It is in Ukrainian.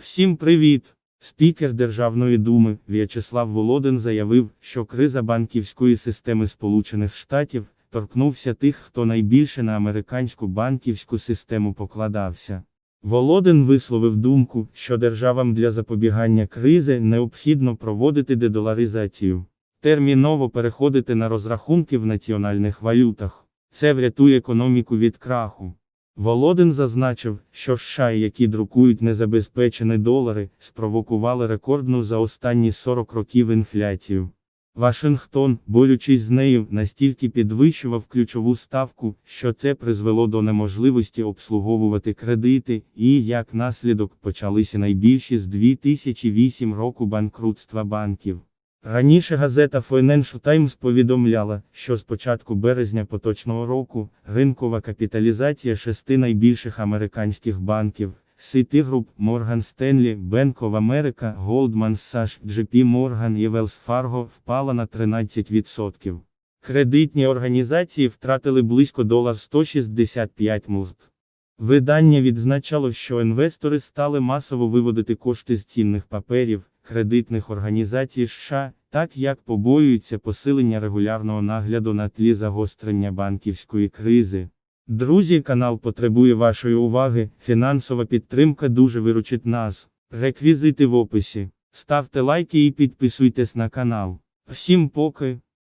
Всім привіт! Спікер Державної думи В'ячеслав Володин заявив, що криза банківської системи Сполучених Штатів торкнувся тих, хто найбільше на американську банківську систему покладався. Володин висловив думку, що державам для запобігання кризи необхідно проводити дедоларизацію, терміново переходити на розрахунки в національних валютах. Це врятує економіку від краху. Володин зазначив, що США, які друкують незабезпечені долари, спровокували рекордну за останні 40 років інфляцію. Вашингтон, борючись з нею, настільки підвищував ключову ставку, що це призвело до неможливості обслуговувати кредити, і, як наслідок, почалися найбільші з 2008 року банкрутства банків. Раніше газета Financial Times повідомляла, що з початку березня поточного року ринкова капіталізація шести найбільших американських банків Citigroup, Morgan Stanley, Bank of America, Goldman Sachs, JP Morgan і Wells Fargo впала на 13%. Кредитні організації втратили близько долар 165 млт. Видання відзначало, що інвестори стали масово виводити кошти з цінних паперів, кредитних організацій США, так як побоюються посилення регулярного нагляду на тлі загострення банківської кризи. Друзі, канал потребує вашої уваги, фінансова підтримка дуже виручить нас. Реквізити в описі. Ставте лайки і підписуйтесь на канал. Всім поки.